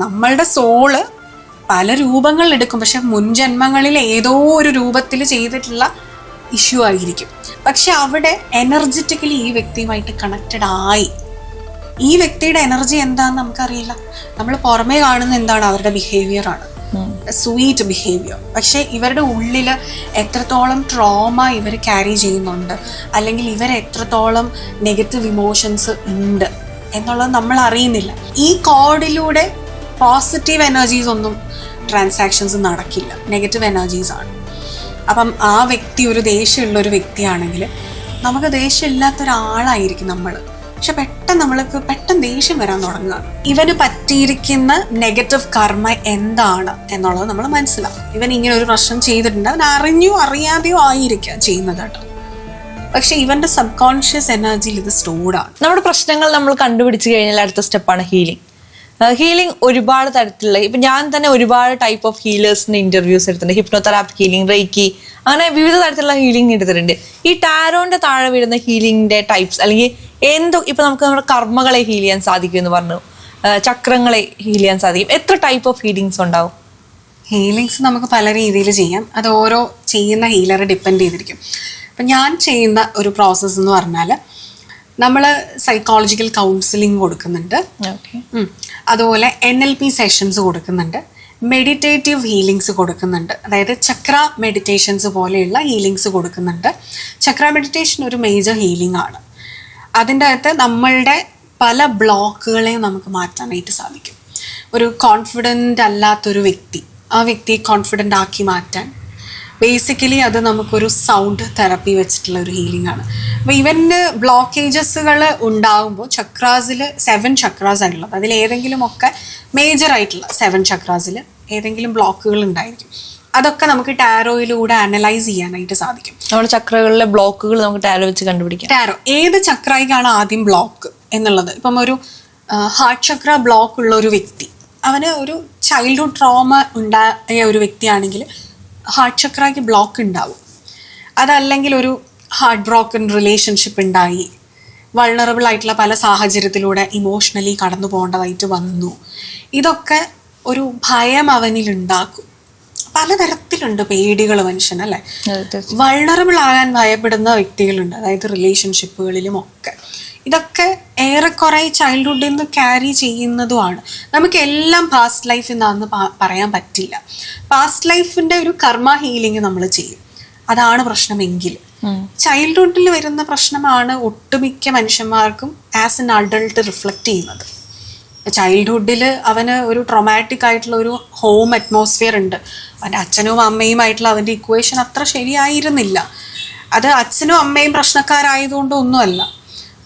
നമ്മളുടെ സോൾ പല രൂപങ്ങളിൽ എടുക്കും. പക്ഷെ മുൻജന്മങ്ങളിൽ ഏതോ ഒരു രൂപത്തിൽ ചെയ്തിട്ടുള്ള ഇഷ്യൂ ആയിരിക്കും. പക്ഷെ അവിടെ എനർജറ്റിക്കലി ഈ വ്യക്തിയുമായിട്ട് കണക്റ്റഡ് ആയി. ഈ വ്യക്തിയുടെ എനർജി എന്താണെന്ന് നമുക്കറിയില്ല. നമ്മൾ പുറമേ കാണുന്ന എന്താണ്? അവരുടെ ബിഹേവിയർ ആണ്. സ്വീറ്റ് ബിഹേവിയർ പക്ഷേ ഇവരുടെ ഉള്ളിൽ എത്രത്തോളം ട്രോമ ഇവർ ക്യാരി ചെയ്യുന്നുണ്ട്. അല്ലെങ്കിൽ ഇവർ എത്രത്തോളം നെഗറ്റീവ് ഇമോഷൻസ് ഉണ്ട് എന്നുള്ളത് നമ്മൾ അറിയുന്നില്ല. ഈ കോഡിലൂടെ പോസിറ്റീവ് എനർജീസ് ഒന്നും ട്രാൻസാക്ഷൻസ് നടക്കില്ല. നെഗറ്റീവ് എനർജീസ് ആണ്. അപ്പം ആ വ്യക്തി ഒരു ദേഷ്യമുള്ള ഒരു വ്യക്തിയാണെങ്കിൽ നമുക്ക് ദേഷ്യമില്ലാത്ത ഒരാളായിരിക്കും നമ്മൾ. പക്ഷെ പെട്ടെന്ന് നമ്മൾക്ക് പെട്ടെന്ന് ദേഷ്യം വരാൻ തുടങ്ങുക. ഇവന് പറ്റിയിരിക്കുന്ന നെഗറ്റീവ് കർമ്മ എന്താണ് എന്നുള്ളത് നമ്മൾ മനസ്സിലാവും ഇവൻ ഇങ്ങനെ ഒരു പ്രശ്നം ചെയ്തിട്ടുണ്ട്. അവൻ അറിഞ്ഞോ അറിയാതെയോ ആയിരിക്കാം ചെയ്യുന്നത് കേട്ടോ. പക്ഷെ ഇവന്റെ സബ് കോൺഷ്യസ് എനർജിയിൽ ഇത് സ്റ്റോർഡാണ് നമ്മുടെ പ്രശ്നങ്ങൾ നമ്മൾ കണ്ടുപിടിച്ച് കഴിഞ്ഞാൽ അടുത്ത സ്റ്റെപ്പാണ് ഹീലിംഗ് ഹീലിംഗ് ഒരുപാട് തരത്തിലുള്ള ഇപ്പൊ ഞാൻ തന്നെ ഒരുപാട് ടൈപ്പ് ഓഫ് ഹീലേഴ്സിന്റെ ഇന്റർവ്യൂസ് എടുത്തിട്ടുണ്ട്. ഹിപ്നോതെറാപ്പി ഹീലിംഗ് റേക്കി അങ്ങനെ വിവിധ തരത്തിലുള്ള ഹീലിംഗ് എടുത്തിട്ടുണ്ട്. ഈ ടാരോന്റെ താഴെ വീഴുന്ന ഹീലിംഗിന്റെ ടൈപ്സ് അല്ലെങ്കിൽ എന്തോ ഇപ്പൊ നമുക്ക് നമ്മുടെ കർമ്മകളെ ഹീൽ ചെയ്യാൻ സാധിക്കും എന്ന് പറഞ്ഞു. ചക്രങ്ങളെ ഹീൽ ചെയ്യാൻ സാധിക്കും. എത്ര ടൈപ്പ് ഓഫ് ഹീലിംഗ്സ് ഉണ്ടാവും? ഹീലിംഗ്സ് നമുക്ക് പല രീതിയിൽ ചെയ്യാം. അത് ഓരോ ചെയ്യുന്ന ഹീലറെ ഡിപ്പെൻഡ് ചെയ്തിരിക്കും. അപ്പം ഞാൻ ചെയ്യുന്ന ഒരു പ്രോസസ്സ് എന്ന് പറഞ്ഞാൽ നമ്മൾ സൈക്കോളജിക്കൽ കൗൺസിലിംഗ് കൊടുക്കുന്നുണ്ട്. അതുപോലെ എൻ എൽ പി സെഷൻസ് കൊടുക്കുന്നുണ്ട്. മെഡിറ്റേറ്റീവ് ഹീലിങ്സ് കൊടുക്കുന്നുണ്ട്. അതായത് ചക്ര മെഡിറ്റേഷൻസ് പോലെയുള്ള ഹീലിങ്സ് കൊടുക്കുന്നുണ്ട്. ചക്ര മെഡിറ്റേഷൻ ഒരു മേജർ ഹീലിംഗ് ആണ്. അതിന്റെ അകത്ത് നമ്മളുടെ പല ബ്ലോക്കുകളെയും നമുക്ക് മാറ്റാനായിട്ട് സാധിക്കും. ഒരു കോൺഫിഡന്റ് അല്ലാത്തൊരു വ്യക്തി ആ വ്യക്തിയെ കോൺഫിഡന്റ് ആക്കി മാറ്റാൻ ബേസിക്കലി അത് നമുക്കൊരു സൗണ്ട് തെറപ്പി വെച്ചിട്ടുള്ള ഒരു ഹീലിംഗ് ആണ്. അപ്പോൾ ഇവന് ബ്ലോക്കേജസുകൾ ഉണ്ടാകുമ്പോൾ ചക്രാസിൽ സെവൻ ചക്രാസ് ആണുള്ളത്. അതിൽ ഏതെങ്കിലും ഒക്കെ മേജർ ആയിട്ടുള്ള സെവൻ ചക്രാസിൽ ഏതെങ്കിലും ബ്ലോക്കുകൾ ഉണ്ടായിരിക്കും. അതൊക്കെ നമുക്ക് ടാരോയിലൂടെ അനലൈസ് ചെയ്യാനായിട്ട് സാധിക്കും. നമ്മുടെ ചക്രകളിലെ ബ്ലോക്കുകൾ നമുക്ക് ടാരോ വെച്ച് കണ്ടുപിടിക്കാം. ടാരോ ഏത് ചക്രയ്ക്കാണ് ആദ്യം ബ്ലോക്ക് എന്നുള്ളത്? ഇപ്പം ഒരു ഹാർട്ട് ചക്ര ബ്ലോക്ക് ഉള്ള ഒരു വ്യക്തി. അവന് ഒരു ചൈൽഡ്ഹുഡ് ട്രോമ ഉണ്ടായ ഒരു വ്യക്തിയാണെങ്കിൽ ഹാർട്ട് ചക്രയ്ക്ക് ബ്ലോക്ക് ഉണ്ടാവും അതല്ലെങ്കിൽ ഒരു ഹാർട്ട് ബ്രോക്കൺ റിലേഷൻഷിപ്പ് ഉണ്ടായി വൾണറബിൾ ആയിട്ടുള്ള പല സാഹചര്യത്തിലൂടെ ഇമോഷണലി കടന്നു പോകേണ്ടതായിട്ട് വന്നു. ഇതൊക്കെ ഒരു ഭയം അവനിൽ ഉണ്ടാക്കും പലതരത്തിലുണ്ട് പേടികൾ മനുഷ്യൻ അല്ലേ? വൾണറബിൾ ആകാൻ ഭയപ്പെടുന്ന വ്യക്തികളുണ്ട്. അതായത് റിലേഷൻഷിപ്പുകളിലും ഒക്കെ. ഇതൊക്കെ ഏറെക്കുറെ ചൈൽഡ്ഹുഡിൽ നിന്ന് ക്യാരി ചെയ്യുന്നതുമാണ്. നമുക്ക് എല്ലാം പാസ്റ്റ് ലൈഫ് എന്നാന്ന് പറയാൻ പറ്റില്ല. പാസ്റ്റ് ലൈഫിന്റെ ഒരു കർമ്മ ഹീലിംഗ് നമ്മൾ ചെയ്യും. അതാണ് പ്രശ്നമെങ്കിൽ. ചൈൽഡ്ഹുഡിൽ വരുന്ന പ്രശ്നമാണ് ഒട്ടുമിക്ക മനുഷ്യന്മാർക്കും ആസ് എൻ അഡൾട്ട് റിഫ്ലക്റ്റ് ചെയ്യുന്നത്. ചൈൽഡ്ഹുഡിൽ അവന് ഒരു ട്രൊമാറ്റിക് ആയിട്ടുള്ള ഒരു ഹോം അറ്റ്മോസ്ഫിയർ ഉണ്ട്. അവന്റെ അച്ഛനും അമ്മയുമായിട്ടുള്ള അവന്റെ ഇക്വേഷൻ അത്ര ശരിയായിരുന്നില്ല. അത് അച്ഛനും അമ്മയും പ്രശ്നക്കാരായതുകൊണ്ടോ ഒന്നുമല്ല.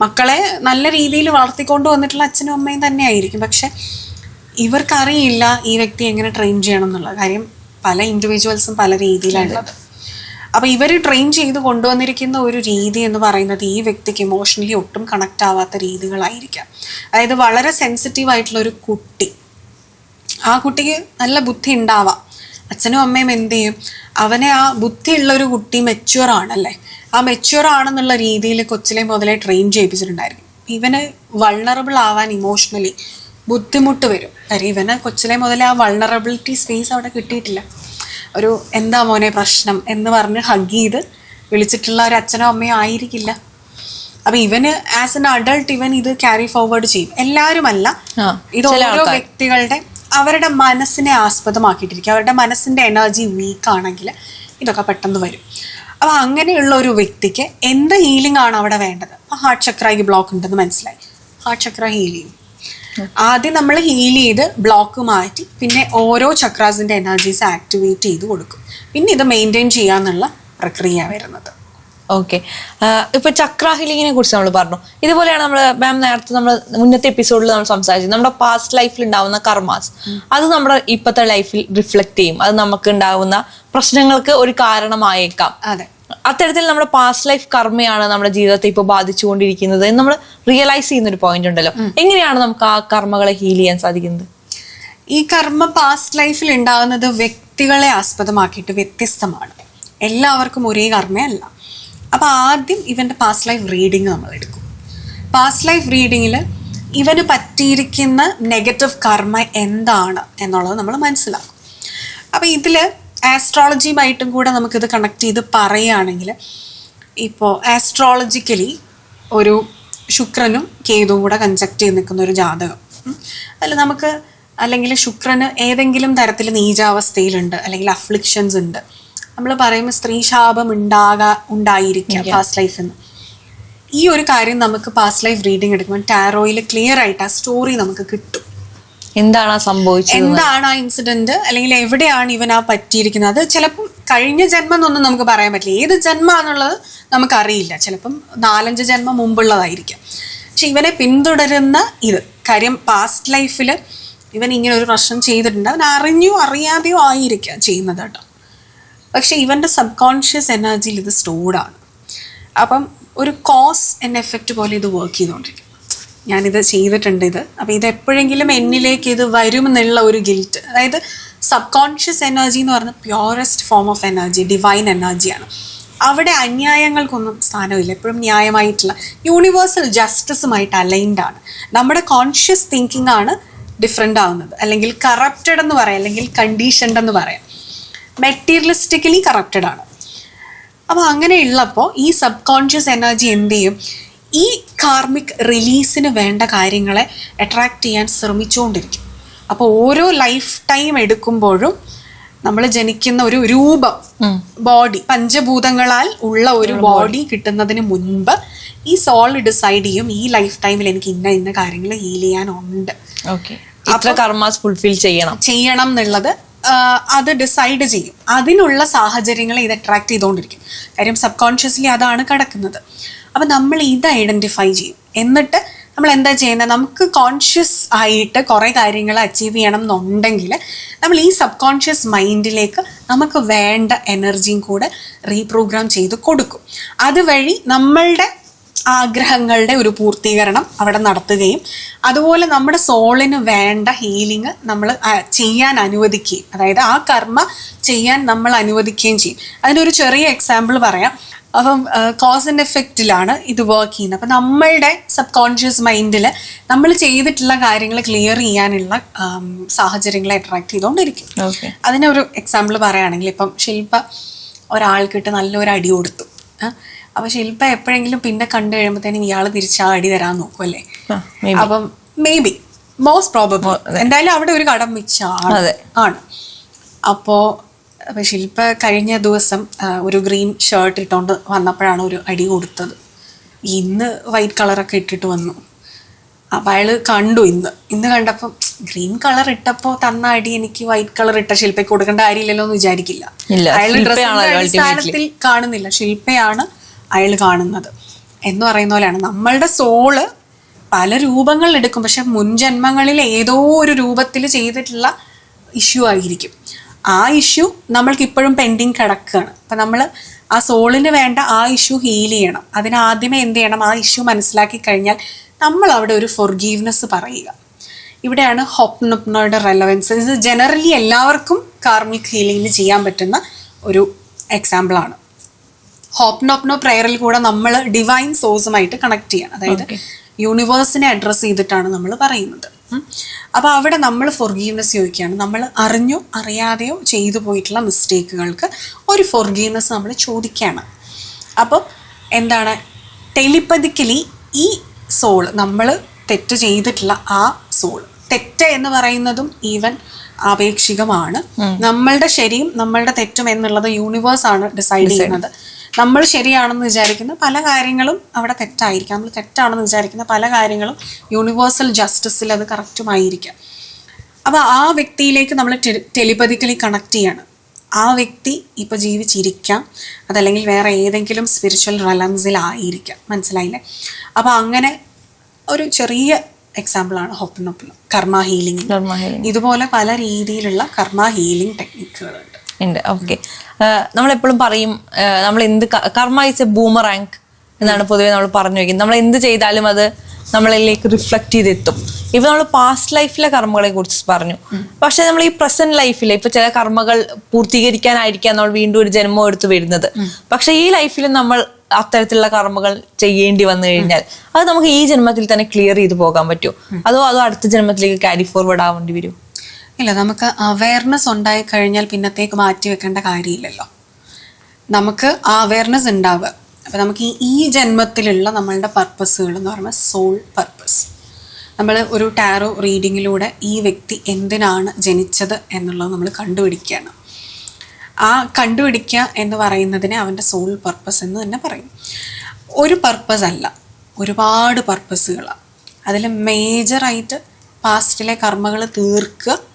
മക്കളെ നല്ല രീതിയിൽ വളർത്തിക്കൊണ്ട് വന്നിട്ടുള്ള അച്ഛനും അമ്മയും തന്നെ ആയിരിക്കും പക്ഷെ ഇവർക്കറിയില്ല ഈ വ്യക്തി എങ്ങനെ ട്രെയിൻ ചെയ്യണം എന്നുള്ള കാര്യം. പല ഇൻഡിവിജ്വൽസും പല രീതിയിലാണ് അപ്പോൾ ഇവർ ട്രെയിൻ ചെയ്ത് കൊണ്ടുവന്നിരിക്കുന്ന ഒരു രീതി എന്ന് പറയുന്നത് ഈ വ്യക്തിക്ക് ഇമോഷണലി ഒട്ടും കണക്ട് ആവാത്ത രീതികളായിരിക്കാം. അതായത് വളരെ സെൻസിറ്റീവ് ആയിട്ടുള്ള ഒരു കുട്ടി. ആ കുട്ടിക്ക് നല്ല ബുദ്ധി ഉണ്ടാവാം. അച്ഛനും അമ്മയും എന്ത് ചെയ്യും? അവനെ ആ ബുദ്ധിയുള്ള ഒരു കുട്ടി മെച്യൂർ ആണല്ലേ? ആ മെച്യൂർ ആണെന്നുള്ള രീതിയിൽ കൊച്ചിലെ മുതലേ ട്രെയിൻ ചെയ്യിപ്പിച്ചിട്ടുണ്ടായിരിക്കും. ഇവന് വൾണറബിൾ ആവാൻ ഇമോഷണലി ബുദ്ധിമുട്ട് വരും. കാര്യം ഇവന് കൊച്ചിലെ മുതലേ ആ വൾണറബിലിറ്റി സ്പേസ് അവിടെ കിട്ടിയിട്ടില്ല. ഒരു എന്താ മോനെ പ്രശ്നം? എന്ന് പറഞ്ഞ് ഹഗ് ചെയ്ത് വിളിച്ചിട്ടുള്ള ഒരു അച്ഛനോ അമ്മയോ ആയിരിക്കില്ല. അപ്പൊ ഇവന് ആസ് എൻ അഡൾട്ട് ഇവൻ ഇത് ക്യാരി ഫോർവേഡ് ചെയ്യും. എല്ലാവരുമല്ല അല്ല ഇത് ഓരോ വ്യക്തികളുടെ അവരുടെ മനസ്സിനെ ആസ്പദമാക്കിയിട്ടിരിക്കും. അവരുടെ മനസ്സിന്റെ എനർജി വീക്ക് ആണെങ്കിൽ ഇതൊക്കെ പെട്ടെന്ന് വരും. അപ്പൊ അങ്ങനെയുള്ള ഒരു വ്യക്തിക്ക് എന്ത് ഹീലിംഗ് ആണ് അവിടെ വേണ്ടത്? അപ്പൊ ഹാർട്ട് ചക്രയ്ക്ക് ബ്ലോക്ക് ഉണ്ടെന്ന് മനസ്സിലായി. ഹാർട്ട് ചക്ര ഹീൽ ചെയ്യും. ആദ്യം നമ്മൾ ഹീൽ ചെയ്ത് ബ്ലോക്ക് മാറ്റി പിന്നെ ഓരോ ചക്രാസിന്റെ എനർജീസ് ആക്ടിവേറ്റ് ചെയ്ത് കൊടുക്കും. പിന്നെ ഇത് മെയിന്റെയിൻ ചെയ്യാന്നുള്ള പ്രക്രിയ വരുന്നത്. ഓക്കെ ഇപ്പൊ ചക്ര ഹീലിങ്ങിനെ കുറിച്ച് നമ്മൾ പറഞ്ഞു. ഇതുപോലെയാണ് നമ്മൾ മാം നേരത്തെ നമ്മൾ മുന്നത്തെ എപ്പിസോഡിൽ നമ്മൾ സംസാരിച്ചത്. നമ്മുടെ പാസ്റ്റ് ലൈഫിൽ ഉണ്ടാവുന്ന കർമാസ് അത് നമ്മുടെ ഇപ്പോഴത്തെ ലൈഫിൽ റിഫ്ലക്ട് ചെയ്യും. അത് നമുക്ക് ഉണ്ടാവുന്ന പ്രശ്നങ്ങൾക്ക് ഒരു കാരണമായേക്കാം. അതെ. അത്തരത്തിൽ നമ്മുടെ പാസ്റ്റ് ലൈഫ് കർമ്മയാണ് നമ്മുടെ ജീവിതത്തെ ഇപ്പൊ ബാധിച്ചുകൊണ്ടിരിക്കുന്നത് എന്ന് നമ്മൾ റിയലൈസ് ചെയ്യുന്ന ഒരു പോയിന്റ് ഉണ്ടല്ലോ എങ്ങനെയാണ് നമുക്ക് ആ കർമ്മകളെ ഹീൽ ചെയ്യാൻ സാധിക്കുന്നത്? ഈ കർമ്മ പാസ്റ്റ് ലൈഫിൽ ഉണ്ടാകുന്നത് വ്യക്തികളെ ആസ്പദമാക്കിയിട്ട് വ്യത്യസ്തമാണ്. എല്ലാവർക്കും ഒരേ കർമ്മയല്ല. അപ്പോൾ ആദ്യം ഇവന്റെ പാസ്റ്റ് ലൈഫ് റീഡിങ് നമ്മൾ എടുക്കും. പാസ്റ്റ് ലൈഫ് റീഡിങ്ങിൽ ഇവന് പറ്റിയിരിക്കുന്ന നെഗറ്റീവ് കർമ്മ എന്താണ് എന്നുള്ളത് നമ്മൾ മനസ്സിലാക്കും. അപ്പോൾ ഇതിൽ ആസ്ട്രോളജിയുമായിട്ടും കൂടെ നമുക്കിത് കണക്ട് ചെയ്ത് പറയുകയാണെങ്കിൽ ഇപ്പോൾ ആസ്ട്രോളജിക്കലി ഒരു ശുക്രനും കേതുവും കൂടെ കൺജക്ട് ചെയ്ത് നിൽക്കുന്ന ഒരു ജാതകം. അതിൽ നമുക്ക് അല്ലെങ്കിൽ ശുക്രന് ഏതെങ്കിലും തരത്തിൽ നീചാവസ്ഥയിലുണ്ട് അല്ലെങ്കിൽ അഫ്ലിക്ഷൻസ് ഉണ്ട്. നമ്മൾ പറയുമ്പോൾ സ്ത്രീ ശാപം ഉണ്ടാകാ ഉണ്ടായിരിക്കാം പാസ്റ്റ് ലൈഫിൽ നിന്ന് ഈ ഒരു കാര്യം നമുക്ക് പാസ്റ്റ് ലൈഫ് റീഡിങ് എടുക്കുമ്പോൾ ടാറോയിൽ ക്ലിയർ ആയിട്ട് ആ സ്റ്റോറി നമുക്ക് കിട്ടും. എന്താണ് സംഭവിച്ചത്? എന്താണ് ആ ഇൻസിഡന്റ് അല്ലെങ്കിൽ എവിടെയാണ് ഇവൻ ആ പറ്റിയിരിക്കുന്നത്? ചിലപ്പം കഴിഞ്ഞ ജന്മം എന്നൊന്നും നമുക്ക് പറയാൻ പറ്റില്ല. ഏത് ജന്മാന്നുള്ളത് നമുക്കറിയില്ല. ചിലപ്പം നാലഞ്ച് ജന്മം മുമ്പുള്ളതായിരിക്കാം. പക്ഷെ ഇവനെ പിന്തുടരുന്ന ഇത് കാര്യം പാസ്റ്റ് ലൈഫിൽ ഇവൻ ഇങ്ങനെ ഒരു പ്രശ്നം ചെയ്തിട്ടുണ്ട്. അവൻ അറിഞ്ഞോ അറിയാതെയോ ആയിരിക്കാം ചെയ്യുന്നത് കേട്ടോ. പക്ഷെ ഇവന്റെ സബ് കോൺഷ്യസ് എനർജിയിൽ ഇത് സ്റ്റോർഡാണ് അപ്പം ഒരു കോസ് ആൻഡ് എഫക്റ്റ് പോലെ ഇത് വർക്ക് ചെയ്തുകൊണ്ടിരിക്കും. ഞാനിത് ചെയ്തിട്ടുണ്ട് ഇത്. അപ്പോൾ ഇത് എപ്പോഴെങ്കിലും എന്നിലേക്ക് ഇത് വരുമെന്നുള്ള ഒരു ഗിൽറ്റ് അതായത് സബ് കോൺഷ്യസ് എനർജി എന്ന് പറഞ്ഞ purest form of energy divine എനർജിയാണ് അവിടെ അന്യായങ്ങൾക്കൊന്നും സ്ഥാനമില്ല. എപ്പോഴും ന്യായമായിട്ടുള്ള യൂണിവേഴ്സൽ ജസ്റ്റിസുമായിട്ട് അലൈൻഡ് ആണ്. നമ്മുടെ കോൺഷ്യസ് തിങ്കിങ് ആണ് ഡിഫറെന്റ് ആവുന്നത്. അല്ലെങ്കിൽ കറപ്റ്റഡ് എന്ന് പറയാം. അല്ലെങ്കിൽ കണ്ടീഷൻഡ് എന്ന് പറയാം. മെറ്റീരിയലിസ്റ്റിക്കലി കറപ്റ്റഡ് ആണ്. അപ്പോൾ അങ്ങനെയുള്ളപ്പോൾ ഈ സബ് കോൺഷ്യസ് എനർജി എന്ത് ചെയ്യും? ഈ കാർമിക് റിലീസിന് വേണ്ട കാര്യങ്ങളെ അട്രാക്റ്റ് ചെയ്യാൻ ശ്രമിച്ചുകൊണ്ടിരിക്കും അപ്പോൾ ഓരോ ലൈഫ് ടൈം എടുക്കുമ്പോഴും നമ്മൾ ജനിക്കുന്ന ഒരു രൂപം ബോഡി പഞ്ചഭൂതങ്ങളാൽ ഉള്ള ഒരു ബോഡി കിട്ടുന്നതിന് മുൻപ് ഈ സോൾ ഡിസൈഡ് ചെയ്യും ഈ ലൈഫ് ടൈമിൽ എനിക്ക് ഇന്ന ഇന്ന കാര്യങ്ങൾ ഹീൽ ചെയ്യാനുണ്ട്. കർമാസ് ഫുൾഫിൽ ചെയ്യണം. ചെയ്യണം എന്നുള്ളത് അത് ഡിസൈഡ് ചെയ്യും. അതിനുള്ള സാഹചര്യങ്ങളെ ഇത് അട്രാക്ട് ചെയ്തുകൊണ്ടിരിക്കും കാര്യം സബ് കോൺഷ്യസ്ലി അതാണ് കിടക്കുന്നത്. അപ്പം നമ്മൾ ഇത് ഐഡന്റിഫൈ ചെയ്യും. എന്നിട്ട് നമ്മൾ എന്താ ചെയ്യുന്നത്? നമുക്ക് കോൺഷ്യസ് ആയിട്ട് കുറേ കാര്യങ്ങൾ അച്ചീവ് ചെയ്യണം എന്നുണ്ടെങ്കിൽ നമ്മൾ ഈ സബ് കോൺഷ്യസ് മൈൻഡിലേക്ക് നമുക്ക് വേണ്ട എനർജിയും കൂടെ റീപ്രോഗ്രാം ചെയ്ത് കൊടുക്കും. അതുവഴി നമ്മളുടെ ആഗ്രഹങ്ങളുടെ ഒരു പൂർത്തീകരണം അവിടെ നടത്തുകയും അതുപോലെ നമ്മുടെ സോളിന് വേണ്ട ഹീലിംഗ് നമ്മൾ ചെയ്യാൻ അനുവദിക്കുകയും അതായത് ആ കർമ്മ ചെയ്യാൻ നമ്മൾ അനുവദിക്കുകയും ചെയ്യും. അതിനൊരു ചെറിയ എക്സാമ്പിൾ പറയാം. അപ്പം കോസ് ആൻഡ് എഫക്റ്റിലാണ് ഇത് വർക്ക് ചെയ്യുന്നത്. അപ്പം നമ്മളുടെ സബ് കോൺഷ്യസ് മൈൻഡിൽ നമ്മൾ ചെയ്തിട്ടുള്ള കാര്യങ്ങൾ ക്ലിയർ ചെയ്യാനുള്ള സാഹചര്യങ്ങളെ അട്രാക്ട് ചെയ്തുകൊണ്ടിരിക്കും. അതിനെ അതിനൊരു എക്സാമ്പിൾ പറയുകയാണെങ്കിൽ ഇപ്പം ശില്പ ഒരാൾക്കിട്ട് നല്ലൊരു അടി കൊടുത്തു. അപ്പൊ ശില്പ എപ്പോഴെങ്കിലും പിന്നെ കണ്ടു കഴിയുമ്പോഴത്തേനും ഇയാൾ തിരിച്ച് ആ അടി തരാൻ നോക്കും അല്ലേ? അപ്പം മേ ബി മോസ്റ്റ് പ്രോബബിൾ എന്തായാലും അവിടെ ഒരു കടം ആൾ ആണ്. അപ്പോ അപ്പൊ ശില്പ കഴിഞ്ഞ ദിവസം ഒരു ഗ്രീൻ ഷർട്ട് ഇട്ടുകൊണ്ട് വന്നപ്പോഴാണ് ഒരു അടി കൊടുത്തത്. ഇന്ന് വൈറ്റ് കളറൊക്കെ ഇട്ടിട്ട് വന്നു. അപ്പോൾ അയാൾ കണ്ടു ഇന്ന്. ഇന്ന് കണ്ടപ്പം ഗ്രീൻ കളർ ഇട്ടപ്പോൾ തന്ന അടി എനിക്ക് വൈറ്റ് കളർ ഇട്ട ശില്പയ്ക്ക് കൊടുക്കേണ്ട കാര്യമില്ലല്ലോ എന്ന് വിചാരിക്കില്ല. അയാൾ അടിസ്ഥാനത്തിൽ കാണുന്നില്ല. ശില്പയാണ് അയാൾ കാണുന്നത്. എന്ന് പറയുന്ന പോലെയാണ്. നമ്മളുടെ സോൾ പല രൂപങ്ങൾ എടുക്കും. പക്ഷെ മുൻജന്മങ്ങളിൽ ഏതോ ഒരു രൂപത്തിൽ ചെയ്തിട്ടുള്ള ഇഷ്യൂ ആയിരിക്കും. ആ ഇഷ്യൂ നമ്മൾക്ക് ഇപ്പോഴും പെൻഡിങ് കിടക്കുകയാണ് അപ്പം നമ്മൾ ആ സോളിന് വേണ്ട ആ ഇഷ്യൂ ഹീൽ ചെയ്യണം. അതിന് ആദ്യമേ എന്ത് ചെയ്യണം? ആ ഇഷ്യൂ മനസ്സിലാക്കി കഴിഞ്ഞാൽ നമ്മൾ അവിടെ ഒരു ഫൊർഗീവ്നെസ് പറയുക. ഇവിടെയാണ് ഹോപ്നപ്നോയുടെ റെലവൻസ് ഇത് ജനറലി എല്ലാവർക്കും കാർമിക് ഹീലിംഗിന് ചെയ്യാൻ പറ്റുന്ന ഒരു എക്സാമ്പിളാണ് ഹോപ്നോപ്നോ പ്രയറിൽ കൂടെ നമ്മൾ ഡിവൈൻ സോഴ്സുമായിട്ട് കണക്ട് ചെയ്യണം. അതായത് യൂണിവേഴ്സിനെ അഡ്രസ്സ് ചെയ്തിട്ടാണ് നമ്മൾ പറയുന്നത്. അപ്പോൾ അവിടെ നമ്മൾ ഫൊർഗീവ്നെസ് ചോദിക്കുകയാണ്. നമ്മൾ അറിഞ്ഞോ അറിയാതെയോ ചെയ്തു പോയിട്ടുള്ള മിസ്റ്റേക്കുകൾക്ക് ഒരു ഫൊർഗീവ്നെസ് നമ്മൾ ചോദിക്കുകയാണ്. അപ്പം എന്താണ്? ടെലിപ്പതിക്കലി ഈ സോൾ നമ്മൾ തെറ്റ് ചെയ്തിട്ടുള്ള ആ സോൾ തെറ്റ് എന്ന് പറയുന്നതും ഈവൻ ആപേക്ഷികമാണ്. നമ്മളുടെ ശരിയും നമ്മളുടെ തെറ്റും എന്നുള്ളത് യൂണിവേഴ്സാണ് ഡിസൈഡ് ചെയ്യുന്നത്. നമ്മൾ ശരിയാണെന്ന് വിചാരിക്കുന്ന പല കാര്യങ്ങളും അവിടെ തെറ്റായിരിക്കാം. നമ്മൾ തെറ്റാണെന്ന് വിചാരിക്കുന്ന പല കാര്യങ്ങളും യൂണിവേഴ്സൽ ജസ്റ്റിസിൽ അത് കറക്റ്റുമായിരിക്കാം അപ്പോൾ ആ വ്യക്തിയിലേക്ക് നമ്മൾ ടെലിപ്പതിക്കലി കണക്ട് ചെയ്യാണ്. ആ വ്യക്തി ഇപ്പോൾ ജീവിച്ചിരിക്കാം. അതല്ലെങ്കിൽ വേറെ ഏതെങ്കിലും സ്പിരിച്വൽ റലംസിലായിരിക്കാം മനസ്സിലായില്ലേ? അപ്പോൾ അങ്ങനെ ഒരു ചെറിയ എക്സാമ്പിളാണ് ഹോപ്പിനൊപ്പിലും. കർമ്മ ഹീലിംഗ്. ഇതുപോലെ പല രീതിയിലുള്ള കർമ്മ ഹീലിംഗ് ടെക്നിക്കുകളുണ്ട് ഉണ്ട്. ഓക്കെ നമ്മളെപ്പോഴും പറയും നമ്മൾ എന്ത് കർമ്മ ഇസ് എ ബൂമറാങ്ക് എന്നാണ് പൊതുവെ നമ്മൾ പറഞ്ഞു വെക്കുന്നത്. നമ്മൾ എന്ത് ചെയ്താലും അത് നമ്മളിലേക്ക് റിഫ്ലക്ട് ചെയ്തെത്തും. ഇപ്പൊ നമ്മൾ പാസ്റ്റ് ലൈഫിലെ കർമ്മങ്ങളെ കുറിച്ച് പറഞ്ഞു. പക്ഷെ നമ്മൾ ഈ പ്രസന്റ് ലൈഫിൽ ഇപ്പൊ ചില കർമ്മകൾ പൂർത്തീകരിക്കാനായിരിക്കാം നമ്മൾ വീണ്ടും ഒരു ജന്മം എടുത്ത് വരുന്നത്. പക്ഷെ ഈ ലൈഫിൽ നമ്മൾ അത്തരത്തിലുള്ള കർമ്മകൾ ചെയ്യേണ്ടി വന്നു കഴിഞ്ഞാൽ അത് നമുക്ക് ഈ ജന്മത്തിൽ തന്നെ ക്ലിയർ ചെയ്ത് പോകാൻ പറ്റുമോ അതോ അതോ അടുത്ത ജന്മത്തിലേക്ക് ക്യാരി ഫോർവേഡ് ആവേണ്ടി വരും? ഇല്ല നമുക്ക് അവയർനെസ് ഉണ്ടായി കഴിഞ്ഞാൽ പിന്നത്തേക്ക് മാറ്റി വെക്കേണ്ട കാര്യമില്ലല്ലോ. നമുക്ക് ആ അവയർനെസ് ഉണ്ടാവുക. അപ്പം നമുക്ക് ഈ ഈ ജന്മത്തിലുള്ള നമ്മളുടെ പർപ്പസുകൾ എന്ന് പറയുമ്പോൾ സോൾ പർപ്പസ് നമ്മൾ ഒരു ടാരോ റീഡിങ്ങിലൂടെ ഈ വ്യക്തി എന്തിനാണ് ജനിച്ചത് എന്നുള്ളത് നമ്മൾ കണ്ടുപിടിക്കുകയാണ്. ആ കണ്ടുപിടിക്കുക എന്ന് പറയുന്നതിനെ അവന്റെ സോൾ പർപ്പസ് എന്ന് തന്നെ പറയും. ഒരു പർപ്പസ് അല്ല ഒരുപാട് പർപ്പസുകളാണ് അതിൽ മേജറായിട്ട് പാസ്റ്റിലെ കർമ്മകൾ തീർക്കുക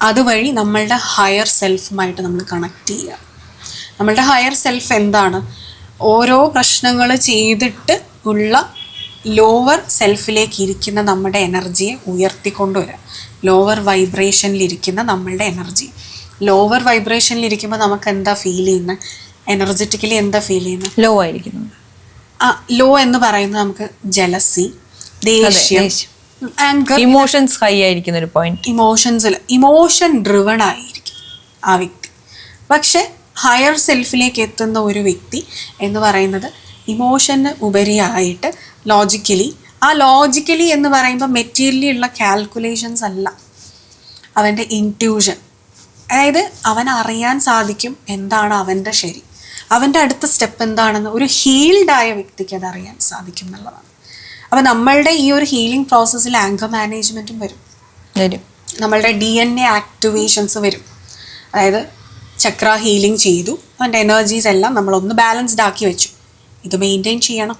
അതുവഴി നമ്മളുടെ ഹയർ സെൽഫുമായിട്ട് നമ്മൾ കണക്ട് ചെയ്യുക. നമ്മളുടെ ഹയർ സെൽഫ് എന്താണ്? ഓരോ പ്രശ്നങ്ങൾ ചെയ്തിട്ട് ഉള്ള ലോവർ സെൽഫിലേക്ക് ഇരിക്കുന്ന നമ്മുടെ എനർജിയെ ഉയർത്തിക്കൊണ്ടുവരാം ലോവർ വൈബ്രേഷനിലിരിക്കുന്ന നമ്മളുടെ എനർജി ലോവർ വൈബ്രേഷനിലിരിക്കുമ്പോൾ നമുക്ക് എന്താ ഫീൽ ചെയ്യുന്നത് എനർജറ്റിക്കലി എന്താ ഫീൽ ചെയ്യുന്നത് ലോ ആയിരിക്കുന്നു ആ ലോ എന്ന് പറയുന്നത് നമുക്ക് ജലസി ദേഷ്യം. ഇമോഷൻസ് ഹൈ ആയിരിക്കുന്ന ഒരു പോയിന്റ് ഇമോഷൻസിൽ ഇമോഷൻ ഡ്രിവൺ ആയിരിക്കും ആ വ്യക്തി. പക്ഷെ ഹയർ സെൽഫിലേക്ക് എത്തുന്ന ഒരു വ്യക്തി എന്ന് പറയുന്നത് ഇമോഷന് ഉപരിയായിട്ട് ലോജിക്കലി ആ ലോജിക്കലി എന്ന് പറയുമ്പോൾ മെറ്റീരിയലി ഉള്ള കാൽക്കുലേഷൻസ് അല്ല. അവന്റെ ഇന്റ്യൂഷൻ അതായത് അവൻ അറിയാൻ സാധിക്കും എന്താണ് അവന്റെ ശരി. അവന്റെ അടുത്ത സ്റ്റെപ്പ് എന്താണെന്ന് ഒരു ഹീൽഡായ വ്യക്തിക്ക് അത് അറിയാൻ സാധിക്കും എന്നുള്ളതാണ്. അപ്പോൾ നമ്മളുടെ ഈ ഒരു ഹീലിംഗ് പ്രോസസ്സിൽ ആങ്കർ മാനേജ്മെന്റും വരും. വരും. നമ്മളുടെ ഡി എൻ എ ആക്ടിവേഷൻസ് വരും. അതായത് ചക്ര ഹീലിംഗ് ചെയ്തു. അതിന്റെ എനർജീസ് എല്ലാം നമ്മളൊന്ന് ബാലൻസ്ഡ് ആക്കി വെച്ചു. ഇത് മെയിന്റെയിൻ ചെയ്യണം.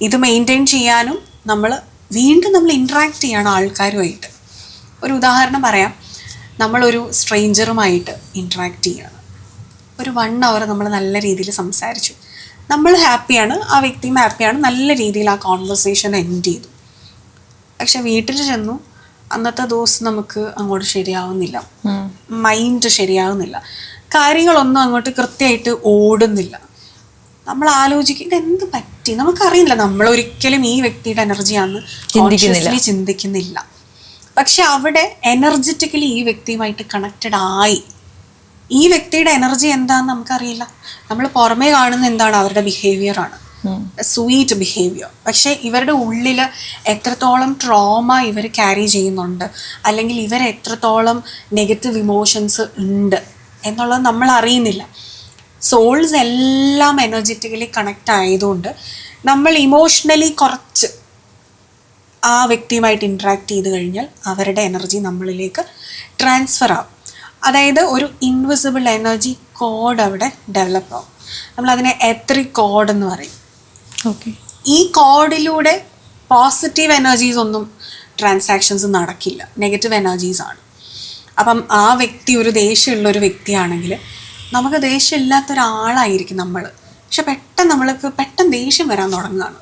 ഇത് മെയിന്റെയിൻ ചെയ്യാനും നമ്മൾ വീണ്ടും നമ്മൾ ഇൻട്രാക്ട് ചെയ്യണം ആൾക്കാരുമായിട്ട്. ഒരു ഉദാഹരണം പറയാം. നമ്മളൊരു സ്ട്രേഞ്ചറുമായിട്ട് ഇൻട്രാക്ട് ചെയ്യണം. ഒരു വൺ അവർ നമ്മൾ നല്ല രീതിയിൽ സംസാരിച്ചു. നമ്മൾ ഹാപ്പിയാണ് ആ വ്യക്തിയും ഹാപ്പിയാണ് നല്ല രീതിയിൽ ആ കോൺവെർസേഷൻ എൻഡ് ചെയ്തു. പക്ഷെ വീട്ടിൽ ചെന്നു അന്നത്തെ ദിവസം നമുക്ക് അങ്ങോട്ട് ശരിയാവുന്നില്ല. മൈൻഡ് ശരിയാവുന്നില്ല. കാര്യങ്ങളൊന്നും അങ്ങോട്ട് കൃത്യമായിട്ട് ഓടുന്നില്ല. നമ്മൾ ആലോചിക്കും എന്ത് പറ്റി? നമുക്കറിയില്ല നമ്മൾ ഒരിക്കലും ഈ വ്യക്തിയുടെ എനർജിയാണെന്ന് ചിന്തിക്കുന്നില്ല. ചിന്തിക്കുന്നില്ല. പക്ഷെ അവിടെ എനർജറ്റിക്കലി ഈ വ്യക്തിയുമായിട്ട് കണക്റ്റഡ് ആയി. ഈ വ്യക്തിയുടെ എനർജി എന്താണെന്ന് നമുക്കറിയില്ല. നമ്മൾ പുറമേ കാണുന്ന എന്താണ് അവരുടെ ബിഹേവിയർ ആണ്. സ്വീറ്റ് ബിഹേവിയർ പക്ഷേ ഇവരുടെ ഉള്ളിൽ എത്രത്തോളം ട്രോമ ഇവർ ക്യാരി ചെയ്യുന്നുണ്ട്. അല്ലെങ്കിൽ ഇവർ എത്രത്തോളം നെഗറ്റീവ് ഇമോഷൻസ് ഉണ്ട് എന്നുള്ളത് നമ്മൾ അറിയുന്നില്ല. സോൾസ് എല്ലാം എനർജറ്റിക്കലി കണക്റ്റ് ആയതുകൊണ്ട് നമ്മൾ ഇമോഷണലി കുറച്ച് ആ വ്യക്തിയുമായിട്ട് ഇൻട്രാക്ട് ചെയ്ത് കഴിഞ്ഞാൽ അവരുടെ എനർജി നമ്മളിലേക്ക് ട്രാൻസ്ഫർ ആവും. അതായത് ഒരു ഇൻവിസിബിൾ എനർജി കോഡ് അവിടെ ഡെവലപ്പ് ആവും. നമ്മളതിനെ എത്രി കോഡ് എന്ന് പറയും. ഓക്കെ ഈ കോഡിലൂടെ പോസിറ്റീവ് എനർജീസ് ഒന്നും ട്രാൻസാക്ഷൻസ് നടക്കില്ല. നെഗറ്റീവ് എനർജീസ് ആണ്. അപ്പം ആ വ്യക്തി ഒരു ദേഷ്യമുള്ള ഒരു വ്യക്തിയാണെങ്കിൽ നമുക്ക് ദേഷ്യമില്ലാത്ത ഒരാളായിരിക്കും നമ്മൾ പക്ഷെ പെട്ടെന്ന് നമ്മൾക്ക് പെട്ടെന്ന് ദേഷ്യം വരാൻ തുടങ്ങുകയാണ്.